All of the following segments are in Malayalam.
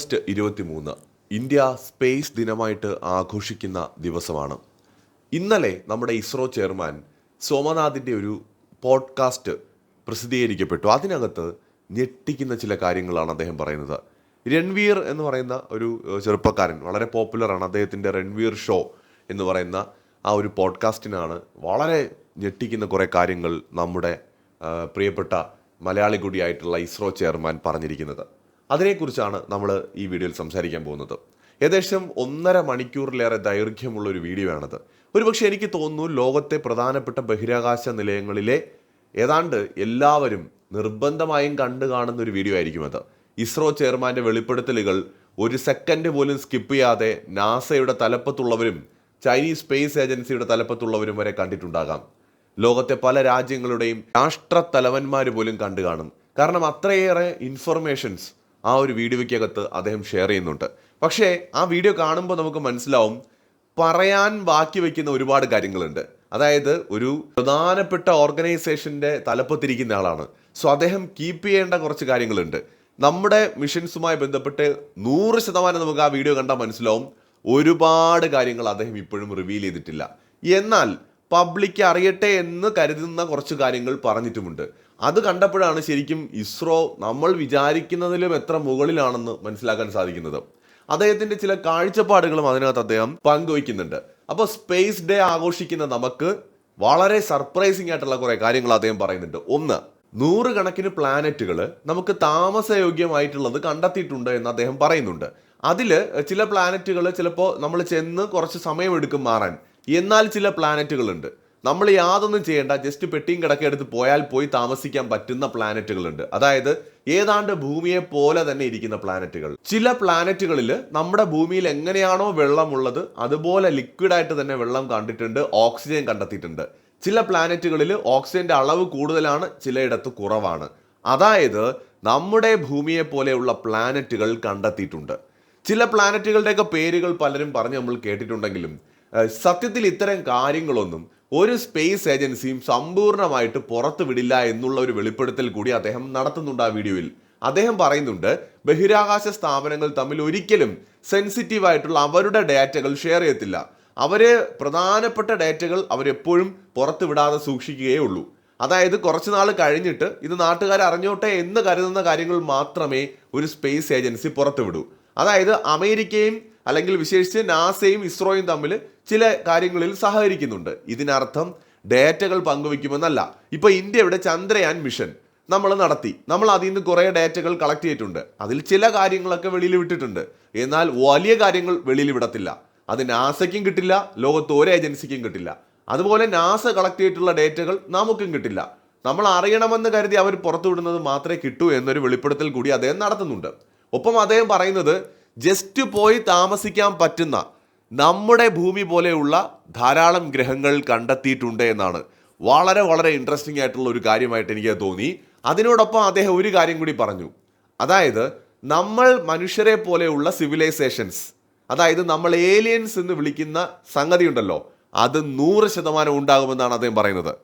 ഓഗസ്റ്റ് ഇരുപത്തിമൂന്ന് ഇന്ത്യ സ്പേസ് ദിനമായിട്ട് ആഘോഷിക്കുന്ന ദിവസമാണ്. ഇന്നലെ നമ്മുടെ ഇസ്രോ ചെയർമാൻ സോമനാഥിന്റെ ഒരു പോഡ്കാസ്റ്റ് പ്രസിദ്ധീകരിക്കപ്പെട്ടു. അതിനകത്ത് ഞെട്ടിക്കുന്ന ചില കാര്യങ്ങളാണ് അദ്ദേഹം പറയുന്നത്. രൺവീർ എന്ന് പറയുന്ന ഒരു ചെറുപ്പക്കാരൻ വളരെ പോപ്പുലറാണ് അദ്ദേഹത്തിന്റെ രൺവീർ ഷോ എന്ന് പറയുന്ന ആ ഒരു പോഡ്കാസ്റ്റിനാണ് വളരെ ഞെട്ടിക്കുന്ന കുറേ കാര്യങ്ങൾ നമ്മുടെ പ്രിയപ്പെട്ട മലയാളി കൂടിയായിട്ടുള്ള ഇസ്രോ ചെയർമാൻ പറഞ്ഞിരിക്കുന്നത്. അതിനെക്കുറിച്ചാണ് നമ്മൾ ഈ വീഡിയോയിൽ സംസാരിക്കാൻ പോകുന്നത്. ഏകദേശം ഒന്നര മണിക്കൂറിലേറെ ദൈർഘ്യമുള്ള ഒരു വീഡിയോ ആണത് ഒരുപക്ഷെ എനിക്ക് തോന്നുന്നു ലോകത്തെ പ്രധാനപ്പെട്ട ബഹിരാകാശ നിലയങ്ങളിലെ ഏതാണ്ട് എല്ലാവരും നിർബന്ധമായും കണ്ടു കാണുന്ന ഒരു വീഡിയോ ആയിരിക്കും അത്. ഇസ്രോ ചെയർമാന്റെ വെളിപ്പെടുത്തലുകൾ ഒരു സെക്കൻഡ് പോലും സ്കിപ്പ് ചെയ്യാതെ നാസയുടെ തലപ്പത്തുള്ളവരും ചൈനീസ് സ്പേസ് ഏജൻസിയുടെ തലപ്പത്തുള്ളവരും വരെ കണ്ടിട്ടുണ്ടാകാം. ലോകത്തെ പല രാജ്യങ്ങളുടെയും രാഷ്ട്ര തലവന്മാർ പോലും കണ്ടു കാണും. കാരണം അത്രയേറെ ഇൻഫർമേഷൻസ് ആ ഒരു വീഡിയോയ്ക്കകത്ത് അദ്ദേഹം ഷെയർ ചെയ്യുന്നുണ്ട്. പക്ഷേ ആ വീഡിയോ കാണുമ്പോൾ നമുക്ക് മനസ്സിലാവും പറയാൻ ബാക്കി വയ്ക്കുന്ന ഒരുപാട് കാര്യങ്ങളുണ്ട്. അതായത് ഒരു പ്രധാനപ്പെട്ട ഓർഗനൈസേഷന്റെ തലപ്പത്തിരിക്കുന്ന ആളാണ്. സോ അദ്ദേഹം കീപ്പ് ചെയ്യേണ്ട കുറച്ച് കാര്യങ്ങളുണ്ട്. നമ്മുടെ മിഷൻസുമായി ബന്ധപ്പെട്ട് നൂറ് ശതമാനം നമുക്ക് ആ വീഡിയോ കണ്ടാൽ മനസ്സിലാവും ഒരുപാട് കാര്യങ്ങൾ അദ്ദേഹം ഇപ്പോഴും റിവീൽ ചെയ്തിട്ടില്ല. എന്നാൽ പബ്ലിക് അറിയട്ടെ എന്ന് കരുതുന്ന കുറച്ച് കാര്യങ്ങൾ പറഞ്ഞിട്ടുമുണ്ട്. അത് കണ്ടപ്പോഴാണ് ശരിക്കും ഇസ്രോ നമ്മൾ വിചാരിക്കുന്നതിലും എത്ര മുകളിലാണെന്ന് മനസ്സിലാക്കാൻ സാധിക്കുന്നത്. അദ്ദേഹത്തിന്റെ ചില കാഴ്ചപ്പാടുകളും അതിനകത്ത് അദ്ദേഹം പങ്കുവയ്ക്കുന്നുണ്ട്. അപ്പോൾ സ്പേസ് ഡേ ആഘോഷിക്കുന്ന നമുക്ക് വളരെ സർപ്രൈസിംഗ് ആയിട്ടുള്ള കുറേ കാര്യങ്ങൾ അദ്ദേഹം പറയുന്നുണ്ട്. ഒന്ന് നൂറുകണക്കിന് പ്ലാനറ്റുകൾ നമുക്ക് താമസയോഗ്യമായിട്ടുള്ളത് കണ്ടെത്തിയിട്ടുണ്ട് എന്ന് അദ്ദേഹം പറയുന്നുണ്ട്. അതിൽ ചില പ്ലാനറ്റുകൾ ചിലപ്പോൾ നമ്മൾ ചെന്ന് കുറച്ച് സമയമെടുക്കും മാറാൻ. എന്നാൽ ചില പ്ലാനറ്റുകൾ ഉണ്ട് നമ്മൾ യാതൊന്നും ചെയ്യേണ്ട ജസ്റ്റ് പെട്ടിയും കിടക്കെടുത്ത് പോയാൽ പോയി താമസിക്കാൻ പറ്റുന്ന പ്ലാനറ്റുകളുണ്ട് അതായത് ഏതാണ്ട് ഭൂമിയെ പോലെ തന്നെ ഇരിക്കുന്ന പ്ലാനറ്റുകൾ ചില പ്ലാനറ്റുകളിൽ നമ്മുടെ ഭൂമിയിൽ എങ്ങനെയാണോ വെള്ളമുള്ളത് അതുപോലെ ലിക്വിഡായിട്ട് തന്നെ വെള്ളം കണ്ടിട്ടുണ്ട് ഓക്സിജൻ കണ്ടെത്തിയിട്ടുണ്ട്. ചില പ്ലാനറ്റുകളിൽ ഓക്സിജന്റെ അളവ് കൂടുതലാണ് ചിലയിടത്ത് കുറവാണ്. അതായത് നമ്മുടെ ഭൂമിയെ പോലെയുള്ള പ്ലാനറ്റുകൾ കണ്ടെത്തിയിട്ടുണ്ട്. ചില പ്ലാനറ്റുകളുടെയൊക്കെ പേരുകൾ പലരും പറഞ്ഞ് നമ്മൾ കേട്ടിട്ടുണ്ടെങ്കിലും സത്യത്തിൽ ഇത്തരം കാര്യങ്ങളൊന്നും ഒരു സ്പേസ് ഏജൻസിയും സമ്പൂർണമായിട്ട് പുറത്തു വിടില്ല എന്നുള്ള ഒരു വെളിപ്പെടുത്തൽ കൂടി അദ്ദേഹം നടത്തുന്നുണ്ട് ആ വീഡിയോയിൽ. അദ്ദേഹം പറയുന്നുണ്ട് ബഹിരാകാശ സ്ഥാപനങ്ങൾ തമ്മിൽ ഒരിക്കലും സെൻസിറ്റീവ് ആയിട്ടുള്ള അവരുടെ ഡാറ്റകൾ ഷെയർ ചെയ്യത്തില്ല. അവരെ പ്രധാനപ്പെട്ട ഡാറ്റകൾ അവരെപ്പോഴും പുറത്തു വിടാതെ സൂക്ഷിക്കുകയേ ഉള്ളൂ. അതായത് കുറച്ച് നാൾ കഴിഞ്ഞിട്ട് ഇത് നാട്ടുകാർ അറിഞ്ഞോട്ടെ എന്ന് കരുതുന്ന കാര്യങ്ങൾ മാത്രമേ ഒരു സ്പേസ് ഏജൻസി പുറത്തുവിടൂ അതായത് അമേരിക്കയും അല്ലെങ്കിൽ വിശേഷിച്ച് നാസയും ഇസ്രോയും തമ്മിൽ ചില കാര്യങ്ങളിൽ സഹകരിക്കുന്നുണ്ട്. ഇതിനർത്ഥം ഡേറ്റകൾ പങ്കുവെക്കുമെന്നല്ല ഇപ്പോൾ ഇന്ത്യയുടെ ചന്ദ്രയാൻ മിഷൻ നമ്മൾ നടത്തി. നമ്മൾ അതിൽ നിന്ന് കുറേ ഡേറ്റകൾ കളക്ട് ചെയ്തിട്ടുണ്ട്. അതിൽ ചില കാര്യങ്ങളൊക്കെ വെളിയിൽ വിട്ടിട്ടുണ്ട്. എന്നാൽ വലിയ കാര്യങ്ങൾ വെളിയിൽ വിടത്തില്ല. അത് നാസയ്ക്കും കിട്ടില്ല ലോകത്ത് ഒരു ഏജൻസിക്കും കിട്ടില്ല. അതുപോലെ നാസ കളക്ട് ചെയ്തിട്ടുള്ള ഡേറ്റകൾ നമുക്കും കിട്ടില്ല. നമ്മൾ അറിയണമെന്ന് കരുതി അവർ പുറത്തുവിടുന്നത് മാത്രമേ കിട്ടൂ എന്നൊരു വെളിപ്പെടുത്തൽ കൂടി അദ്ദേഹം നടത്തുന്നുണ്ട്. ഒപ്പം അദ്ദേഹം പറയുന്നത് ജസ്റ്റ് പോയി താമസിക്കാൻ പറ്റുന്ന നമ്മുടെ ഭൂമി പോലെയുള്ള ധാരാളം ഗ്രഹങ്ങൾ കണ്ടെത്തിയിട്ടുണ്ട് എന്നാണ്. വളരെ വളരെ ഇൻട്രസ്റ്റിംഗ് ആയിട്ടുള്ള ഒരു കാര്യമായിട്ട് എനിക്ക് തോന്നി. അതിനോടൊപ്പം അദ്ദേഹം ഒരു കാര്യം കൂടി പറഞ്ഞു. അതായത് നമ്മൾ മനുഷ്യരെ പോലെയുള്ള സിവിലൈസേഷൻസ് അതായത് നമ്മൾ ഏലിയൻസ് എന്ന് വിളിക്കുന്ന സംഗതി ഉണ്ടല്ലോ അത് നൂറ് ശതമാനം ഉണ്ടാകുമെന്നാണ് അദ്ദേഹം പറയുന്നത്.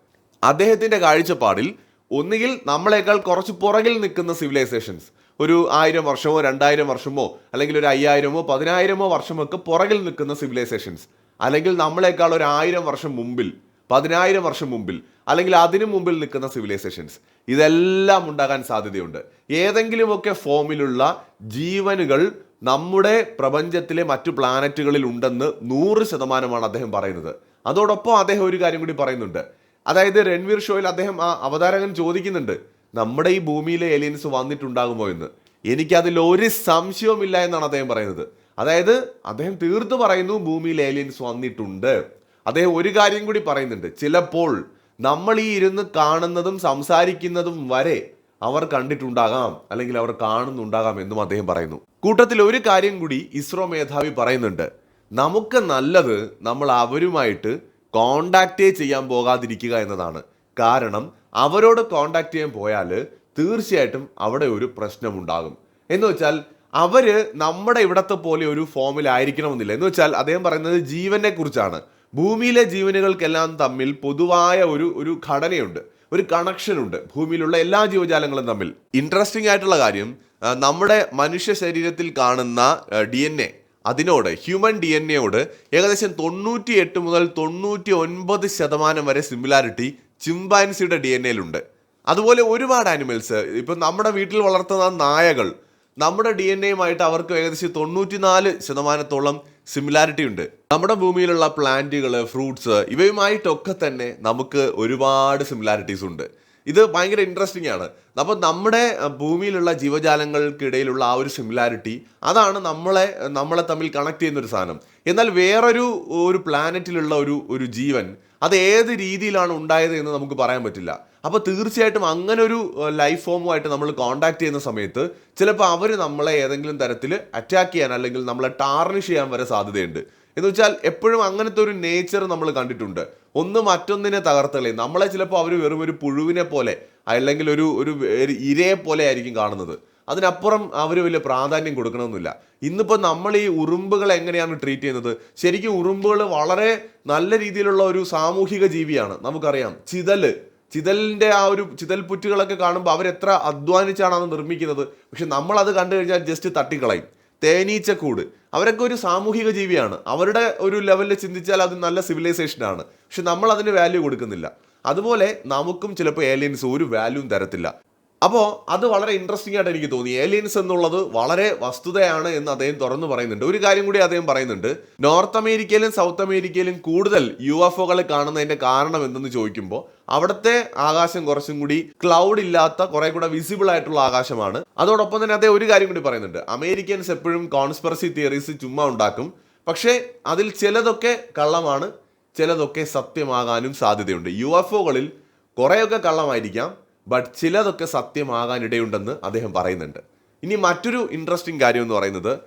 അദ്ദേഹത്തിന്റെ കാഴ്ചപ്പാടിൽ ഒന്നുകിൽ നമ്മളെക്കാൾ കുറച്ച് പുറകിൽ നിൽക്കുന്ന സിവിലൈസേഷൻസ് ഒരു ആയിരം വർഷമോ രണ്ടായിരം വർഷമോ അല്ലെങ്കിൽ ഒരു അയ്യായിരമോ പതിനായിരമോ വർഷമൊക്കെ പുറകിൽ നിൽക്കുന്ന സിവിലൈസേഷൻസ് അല്ലെങ്കിൽ നമ്മളെക്കാൾ ഒരു ആയിരം വർഷം മുമ്പിൽ പതിനായിരം വർഷം മുമ്പിൽ അല്ലെങ്കിൽ അതിനു മുമ്പിൽ നിൽക്കുന്ന സിവിലൈസേഷൻസ് ഇതെല്ലാം ഉണ്ടാകാൻ സാധ്യതയുണ്ട്. ഏതെങ്കിലുമൊക്കെ ഫോമിലുള്ള ജീവനുകൾ നമ്മുടെ പ്രപഞ്ചത്തിലെ മറ്റു പ്ലാനറ്റുകളിൽ ഉണ്ടെന്ന് നൂറ് ശതമാനമാണ് അദ്ദേഹം പറയുന്നത്. അതോടൊപ്പം അദ്ദേഹം ഒരു കാര്യം കൂടി പറയുന്നുണ്ട്. അതായത് രൺവീർ ഷോയിൽ അദ്ദേഹം ആ അവതാരകൻ ചോദിക്കുന്നുണ്ട്. നമ്മുടെ ഈ ഭൂമിയിലെ ഏലിയൻസ് വന്നിട്ടുണ്ടാകുമോ എന്ന്? എനിക്കതിൽ ഒരു സംശയവുമില്ല എന്നാണ് അദ്ദേഹം പറയുന്നത്. അതായത് അദ്ദേഹം തീർത്തു പറയുന്നു ഭൂമിയിൽ ഏലിയൻസ് വന്നിട്ടുണ്ട്. അദ്ദേഹം ഒരു കാര്യം കൂടി പറയുന്നുണ്ട്. ചിലപ്പോൾ നമ്മൾ ഈ ഇരുന്ന് കാണുന്നതും സംസാരിക്കുന്നതും വരെ അവർ കണ്ടിട്ടുണ്ടാകാം അല്ലെങ്കിൽ അവർ കാണുന്നുണ്ടാകാം എന്നും അദ്ദേഹം പറയുന്നു. കൂട്ടത്തിൽ ഒരു കാര്യം കൂടി ഇസ്രോ മേധാവി പറയുന്നുണ്ട്. നമുക്ക് നല്ലത് നമ്മൾ അവരുമായിട്ട് കോണ്ടാക്റ്റേ ചെയ്യാൻ പോകാതിരിക്കുക എന്നതാണ്. കാരണം അവരോട് കോണ്ടാക്ട് ചെയ്യാൻ പോയാൽ തീർച്ചയായിട്ടും അവിടെ ഒരു പ്രശ്നമുണ്ടാകും. എന്ന് വെച്ചാൽ അവർ നമ്മുടെ ഇവിടത്തെ പോലെ ഒരു ഫോമിലായിരിക്കണമെന്നില്ല എന്ന് വെച്ചാൽ അദ്ദേഹം പറയുന്നത് ജീവനെ കുറിച്ചാണ്. ഭൂമിയിലെ ജീവനുകൾക്കെല്ലാം തമ്മിൽ പൊതുവായ ഒരു ഒരു ഘടനയുണ്ട്. ഒരു കണക്ഷൻ ഉണ്ട്. ഭൂമിയിലുള്ള എല്ലാ ജീവജാലങ്ങളും തമ്മിൽ. ഇൻട്രസ്റ്റിംഗ് ആയിട്ടുള്ള കാര്യം നമ്മുടെ മനുഷ്യ ശരീരത്തിൽ കാണുന്ന ഡി എൻ എ അതിനോട് ഹ്യൂമൻ ഡി എൻ എയോട് ഏകദേശം തൊണ്ണൂറ്റി എട്ട് മുതൽ തൊണ്ണൂറ്റി ഒൻപത് ശതമാനം വരെ സിമിലാരിറ്റി ചിമ്പാൻസിയുടെ ഡി എൻ എയിലുണ്ട്. അതുപോലെ ഒരുപാട് ആനിമൽസ് ഇപ്പം നമ്മുടെ വീട്ടിൽ വളർത്തുന്ന നായകൾ നമ്മുടെ ഡി എൻ എയുമായിട്ട് അവർക്ക് ഏകദേശം തൊണ്ണൂറ്റിനാല് ശതമാനത്തോളം സിമിലാരിറ്റി ഉണ്ട്. നമ്മുടെ ഭൂമിയിലുള്ള പ്ലാന്റുകൾ ഫ്രൂട്ട്സ് ഇവയുമായിട്ടൊക്കെ തന്നെ നമുക്ക് ഒരുപാട് സിമിലാരിറ്റീസ് ഉണ്ട്. ഇത് ഭയങ്കര ഇൻട്രസ്റ്റിംഗ് ആണ്. അപ്പോൾ നമ്മുടെ ഭൂമിയിലുള്ള ജീവജാലങ്ങൾക്കിടയിലുള്ള ആ ഒരു സിമിലാരിറ്റി അതാണ് നമ്മളെ നമ്മളെ തമ്മിൽ കണക്ട് ചെയ്യുന്ന ഒരു സാധനം. എന്നാൽ വേറൊരു ഒരു പ്ലാനറ്റിലുള്ള ഒരു ഒരു ജീവൻ അത് ഏത് രീതിയിലാണ് ഉണ്ടായത് എന്ന് നമുക്ക് പറയാൻ പറ്റില്ല. അപ്പോൾ തീർച്ചയായിട്ടും അങ്ങനെ ഒരു ലൈഫ് ഫോമുമായിട്ട് നമ്മൾ കോണ്ടാക്ട് ചെയ്യുന്ന സമയത്ത് ചിലപ്പോൾ അവർ നമ്മളെ ഏതെങ്കിലും തരത്തിൽ അറ്റാക്ക് ചെയ്യാൻ അല്ലെങ്കിൽ നമ്മളെ ടാർണിഷ് ചെയ്യാൻ വരെ സാധ്യതയുണ്ട്. എന്ന് വെച്ചാൽ എപ്പോഴും അങ്ങനത്തെ ഒരു നേച്ചർ നമ്മൾ കണ്ടിട്ടുണ്ട്. ഒന്ന് മറ്റൊന്നിനെ തകർത്തളേ നമ്മളെ ചിലപ്പോൾ അവർ വെറും ഒരു പുഴുവിനെ പോലെ അല്ലെങ്കിൽ ഒരു ഒരു ഇരയെ പോലെ ആയിരിക്കും കാണുന്നത്. അതിനപ്പുറം അവർ വലിയ പ്രാധാന്യം കൊടുക്കണമെന്നില്ല. ഇന്നിപ്പോൾ നമ്മൾ ഈ ഉറുമ്പുകൾ എങ്ങനെയാണ് ട്രീറ്റ് ചെയ്യുന്നത്? ശരിക്കും ഉറുമ്പുകൾ വളരെ നല്ല രീതിയിലുള്ള ഒരു സാമൂഹിക ജീവിയാണ് നമുക്കറിയാം. ചിതൽ ചിതലിന്റെ ആ ഒരു ചിതൽ പുറ്റുകളൊക്കെ കാണുമ്പോൾ അവരെത്ര അധ്വാനിച്ചാണ് അത് നിർമ്മിക്കുന്നത്. പക്ഷെ നമ്മളത് കണ്ടു കഴിഞ്ഞാൽ ജസ്റ്റ് തട്ടിക്കളയും. തേനീച്ചക്കൂട് അവരൊക്കെ ഒരു സാമൂഹിക ജീവിയാണ്. അവരുടെ ഒരു ലെവലിൽ ചിന്തിച്ചാൽ അത് നല്ല സിവിലൈസേഷനാണ് പക്ഷെ നമ്മൾ അതിന് വാല്യൂ കൊടുക്കുന്നില്ല. അതുപോലെ നമുക്കും ചിലപ്പോൾ ഏലിയൻസ് ഒരു വാല്യൂവും തരത്തില്ല. അപ്പോൾ അത് വളരെ ഇൻട്രസ്റ്റിംഗ് ആയിട്ട് എനിക്ക് തോന്നി. ഏലിയൻസ് എന്നുള്ളത് വളരെ വസ്തുതയാണ് എന്ന് അദ്ദേഹം തുറന്നു പറയുന്നുണ്ട്. ഒരു കാര്യം കൂടി അദ്ദേഹം പറയുന്നുണ്ട്. നോർത്ത് അമേരിക്കയിലും സൗത്ത് അമേരിക്കയിലും കൂടുതൽ യു എഫ് ഒകൾ കാണുന്നതിന്റെ കാരണം എന്തെന്ന് ചോദിക്കുമ്പോൾ അവിടുത്തെ ആകാശം കുറച്ചും കൂടി ക്ലൗഡ് ഇല്ലാത്ത കുറെ കൂടെ വിസിബിൾ ആയിട്ടുള്ള ആകാശമാണ്. അതോടൊപ്പം തന്നെ അദ്ദേഹം ഒരു കാര്യം കൂടി പറയുന്നുണ്ട്. അമേരിക്കൻസ് എപ്പോഴും കോൺസ്പെറസി തിയറീസ് ചുമ്മാ ഉണ്ടാക്കും. പക്ഷേ അതിൽ ചിലതൊക്കെ കള്ളമാണ് ചിലതൊക്കെ സത്യമാകാനും സാധ്യതയുണ്ട്. യു എഫ് ഒകളിൽ കുറേയൊക്കെ കള്ളമായിരിക്കാം. ബട്ട് ചിലതൊക്കെ സത്യമാകാൻ ഇടയുണ്ടെന്ന് അദ്ദേഹം പറയുന്നുണ്ട്. ഇനി മറ്റൊരു ഇൻട്രസ്റ്റിംഗ് കാര്യം എന്ന് പറയുന്നത്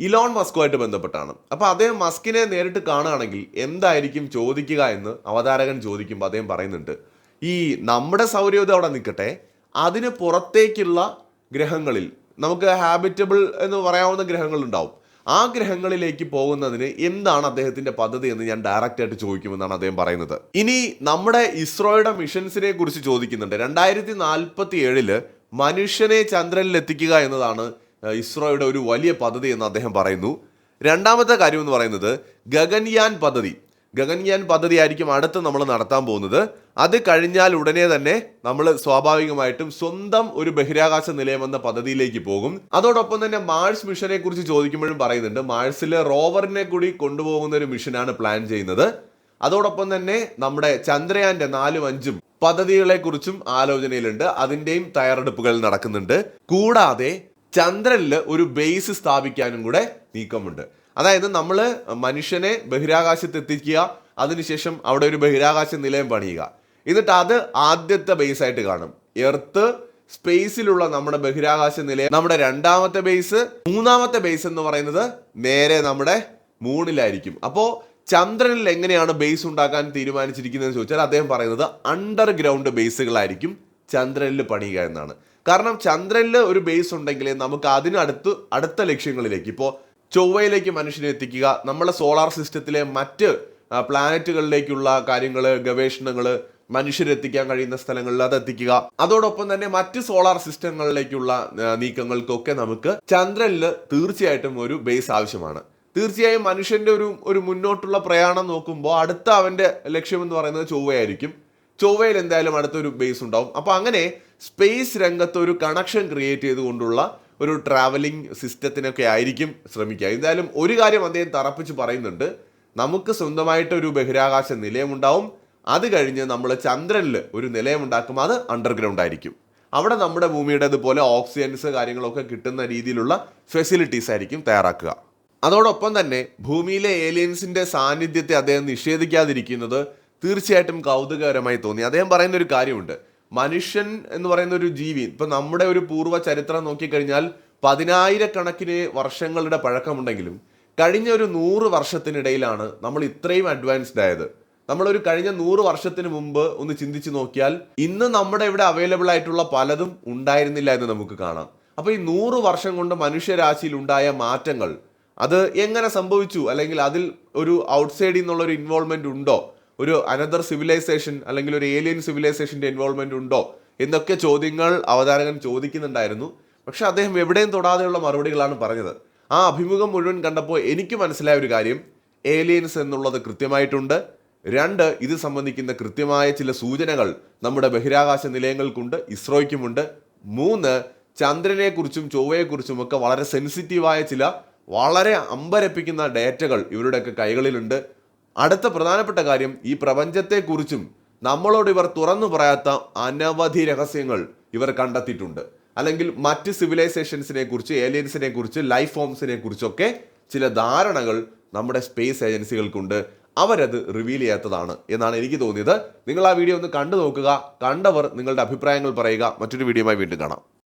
ഇലോൺ മസ്കുമായിട്ട് ബന്ധപ്പെട്ടാണ്. അപ്പോൾ അദ്ദേഹം മസ്കിനെ നേരിട്ട് കാണുകയാണെങ്കിൽ എന്തായിരിക്കും ചോദിക്കുക എന്ന് അവതാരകൻ ചോദിക്കുമ്പോൾ അദ്ദേഹം പറയുന്നുണ്ട്. ഈ നമ്മുടെ സൗരയൂഥം അവിടെ നിൽക്കട്ടെ. അതിന് പുറത്തേക്കുള്ള ഗ്രഹങ്ങളിൽ നമുക്ക് ഹാബിറ്റബിൾ എന്ന് പറയാവുന്ന ഗ്രഹങ്ങളുണ്ടാവും. ആ ഗ്രഹങ്ങളിലേക്ക് പോകുന്നതിന് എന്താണ് അദ്ദേഹത്തിന്റെ പദ്ധതി എന്ന് ഞാൻ ഡയറക്റ്റ് ആയിട്ട് ചോദിക്കുമെന്നാണ് അദ്ദേഹം പറയുന്നത്. ഇനി നമ്മുടെ ഇസ്രോയുടെ മിഷൻസിനെ കുറിച്ച് ചോദിക്കുന്നുണ്ട്. രണ്ടായിരത്തി നാൽപ്പത്തി ഏഴിൽ മനുഷ്യനെ ചന്ദ്രനിൽ എത്തിക്കുക എന്നതാണ് ഇസ്രോയുടെ ഒരു വലിയ പദ്ധതി എന്ന് അദ്ദേഹം പറയുന്നു. രണ്ടാമത്തെ കാര്യം എന്ന് പറയുന്നത് ഗഗൻയാൻ പദ്ധതി. ഗഗൻയാൻ പദ്ധതി ആയിരിക്കും അടുത്ത് നമ്മൾ നടത്താൻ പോകുന്നത്. അത് കഴിഞ്ഞാൽ ഉടനെ തന്നെ നമ്മൾ സ്വാഭാവികമായിട്ടും സ്വന്തം ഒരു ബഹിരാകാശ നിലയം എന്ന പദ്ധതിയിലേക്ക് പോകും. അതോടൊപ്പം തന്നെ മാഴ്സ് മിഷനെ കുറിച്ച് ചോദിക്കുമ്പോഴും പറയുന്നുണ്ട്. മാഴ്സിലെ റോവറിനെ കൂടി കൊണ്ടുപോകുന്ന ഒരു മിഷനാണ് പ്ലാൻ ചെയ്യുന്നത്. അതോടൊപ്പം തന്നെ നമ്മുടെ ചന്ദ്രയാന്റെ നാലും അഞ്ചും പദ്ധതികളെ കുറിച്ചും ആലോചനയിലുണ്ട്. അതിന്റെയും തയ്യാറെടുപ്പുകൾ നടക്കുന്നുണ്ട്. കൂടാതെ ചന്ദ്രനിൽ ഒരു ബേസ് സ്ഥാപിക്കാനും കൂടെ നീക്കമുണ്ട്. അതായത് നമ്മൾ മനുഷ്യനെ ബഹിരാകാശത്ത് എത്തിക്കുക അതിനുശേഷം അവിടെ ഒരു ബഹിരാകാശ നിലയം പണിയുക. എന്നിട്ട് അത് ആദ്യത്തെ ബേസ് ആയിട്ട് കാണും. എർത്ത് സ്പേസിലുള്ള നമ്മുടെ ബഹിരാകാശ നിലയം നമ്മുടെ രണ്ടാമത്തെ ബേസ് മൂന്നാമത്തെ ബേസ് എന്ന് പറയുന്നത് നേരെ നമ്മുടെ മൂണിലായിരിക്കും. അപ്പോൾ ചന്ദ്രനിൽ എങ്ങനെയാണ് ബേസ് ഉണ്ടാക്കാൻ തീരുമാനിച്ചിരിക്കുന്നതെന്ന് ചോദിച്ചാൽ അദ്ദേഹം പറയുന്നത് അണ്ടർഗ്രൗണ്ട് ബേസുകളായിരിക്കും ചന്ദ്രനിൽ പണിയുക എന്നാണ്. കാരണം ചന്ദ്രനിൽ ഒരു ബേസ് ഉണ്ടെങ്കിൽ നമുക്ക് അതിനടുത്ത് അടുത്ത ലക്ഷ്യങ്ങളിലേക്ക് ഇപ്പോൾ ചൊവ്വയിലേക്ക് മനുഷ്യനെ എത്തിക്കുക നമ്മുടെ സോളാർ സിസ്റ്റത്തിലെ മറ്റ് പ്ലാനറ്റുകളിലേക്കുള്ള കാര്യങ്ങൾ ഗവേഷണങ്ങൾ മനുഷ്യരെത്തിക്കാൻ കഴിയുന്ന സ്ഥലങ്ങളിൽ അത് എത്തിക്കുക. അതോടൊപ്പം തന്നെ മറ്റ് സോളാർ സിസ്റ്റങ്ങളിലേക്കുള്ള നീക്കങ്ങൾക്കൊക്കെ നമുക്ക് ചന്ദ്രനിൽ തീർച്ചയായിട്ടും ഒരു ബേസ് ആവശ്യമാണ്. തീർച്ചയായും മനുഷ്യന്റെ ഒരു ഒരു മുന്നോട്ടുള്ള പ്രയാണം നോക്കുമ്പോൾ അടുത്ത അവന്റെ ലക്ഷ്യം എന്ന് പറയുന്നത് ചൊവ്വയായിരിക്കും. ചൊവ്വയിൽ എന്തായാലും അടുത്തൊരു ബേസ് ഉണ്ടാവും. അപ്പോൾ അങ്ങനെ സ്പേസ് രംഗത്ത് ഒരു കണക്ഷൻ ക്രിയേറ്റ് ചെയ്തുകൊണ്ടുള്ള ഒരു ട്രാവലിംഗ് സിസ്റ്റത്തിനൊക്കെ ആയിരിക്കും ശ്രമിക്കുക. എന്തായാലും ഒരു കാര്യം അദ്ദേഹം തറപ്പിച്ച് പറയുന്നുണ്ട്. നമുക്ക് സ്വന്തമായിട്ട് ഒരു ബഹിരാകാശ നിലയമുണ്ടാവും അത് കഴിഞ്ഞ് നമ്മൾ ചന്ദ്രനിൽ ഒരു നിലയമുണ്ടാക്കും അത് അണ്ടർഗ്രൗണ്ട് ആയിരിക്കും. അവിടെ നമ്മുടെ ഭൂമിയുടേതുപോലെ ഓക്സിജൻസ് കാര്യങ്ങളൊക്കെ കിട്ടുന്ന രീതിയിലുള്ള ഫെസിലിറ്റീസ് ആയിരിക്കും തയ്യാറാക്കുക. അതോടൊപ്പം തന്നെ ഭൂമിയിലെ ഏലിയൻസിന്റെ സാന്നിധ്യത്തെ അദ്ദേഹം നിഷേധിക്കാതിരിക്കുന്നത് തീർച്ചയായിട്ടും കൗതുകകരമായി തോന്നി. അദ്ദേഹം പറയുന്ന ഒരു കാര്യമുണ്ട്. മനുഷ്യൻ എന്ന് പറയുന്ന ഒരു ജീവി ഇപ്പം നമ്മുടെ ഒരു പൂർവ ചരിത്രം നോക്കിക്കഴിഞ്ഞാൽ പതിനായിരക്കണക്കിന് വർഷങ്ങളുടെ പഴക്കമുണ്ടെങ്കിലും കഴിഞ്ഞ ഒരു നൂറ് വർഷത്തിനിടയിലാണ് നമ്മൾ ഇത്രയും അഡ്വാൻസ്ഡ് ആയത്. നമ്മളൊരു കഴിഞ്ഞ നൂറ് വർഷത്തിന് മുമ്പ് ഒന്ന് ചിന്തിച്ചു നോക്കിയാൽ ഇന്ന് നമ്മുടെ ഇവിടെ അവൈലബിൾ ആയിട്ടുള്ള പലതും ഉണ്ടായിരുന്നില്ല എന്ന് നമുക്ക് കാണാം. അപ്പൊ ഈ നൂറ് വർഷം കൊണ്ട് മനുഷ്യരാശിയിൽ ഉണ്ടായ മാറ്റങ്ങൾ അത് എങ്ങനെ സംഭവിച്ചു? അല്ലെങ്കിൽ അതിൽ ഒരു ഔട്ട്സൈഡിൽ നിന്നുള്ള ഒരു ഇൻവോൾവ്മെന്റ് ഉണ്ടോ? ഒരു അനദർ സിവിലൈസേഷൻ അല്ലെങ്കിൽ ഒരു ഏലിയൻ സിവിലൈസേഷന്റെ ഇൻവോൾവ്മെന്റ് ഉണ്ടോ? എന്നൊക്കെ ചോദ്യങ്ങൾ അവതാരകൻ ചോദിക്കുന്നുണ്ടായിരുന്നു. പക്ഷെ അദ്ദേഹം എവിടെയും തൊടാതെയുള്ള മറുപടികളാണ് പറഞ്ഞത്. ആ അഭിമുഖം മുഴുവൻ കണ്ടപ്പോൾ എനിക്ക് മനസ്സിലായ ഒരു കാര്യം ഏലിയൻസ് എന്നുള്ളത് കൃത്യമായിട്ടുണ്ട്. രണ്ട് ഇത് സംബന്ധിക്കുന്ന കൃത്യമായ ചില സൂചനകൾ നമ്മുടെ ബഹിരാകാശ നിലയങ്ങൾക്കുണ്ട് ഇസ്രോയ്ക്കുമുണ്ട്. മൂന്ന് ചന്ദ്രനെക്കുറിച്ചും ചൊവ്വയെക്കുറിച്ചും ഒക്കെ വളരെ സെൻസിറ്റീവായ ചില വളരെ അമ്പരപ്പിക്കുന്ന ഡേറ്റകൾ ഇവരുടെയൊക്കെ കൈകളിലുണ്ട്. അടുത്ത പ്രധാനപ്പെട്ട കാര്യം ഈ പ്രപഞ്ചത്തെക്കുറിച്ചും നമ്മളോട് ഇവർ തുറന്നു പറയാത്ത അനവധി രഹസ്യങ്ങൾ ഇവർ കണ്ടെത്തിയിട്ടുണ്ട്. അല്ലെങ്കിൽ മറ്റ് സിവിലൈസേഷൻസിനെ കുറിച്ച് ഏലിയൻസിനെ കുറിച്ച് ലൈഫ് ഫോംസിനെ കുറിച്ചൊക്കെ ചില ധാരണകൾ നമ്മുടെ സ്പേസ് ഏജൻസികൾക്കുണ്ട്. അവരത് റിവീൽ ചെയ്യാത്തതാണ് എന്നാണ് എനിക്ക് തോന്നിയത്. നിങ്ങൾ ആ വീഡിയോ ഒന്ന് കണ്ടു നോക്കുക. കണ്ടവർ നിങ്ങളുടെ അഭിപ്രായങ്ങൾ പറയുക. മറ്റൊരു വീഡിയോയുമായി വീണ്ടും കാണാം.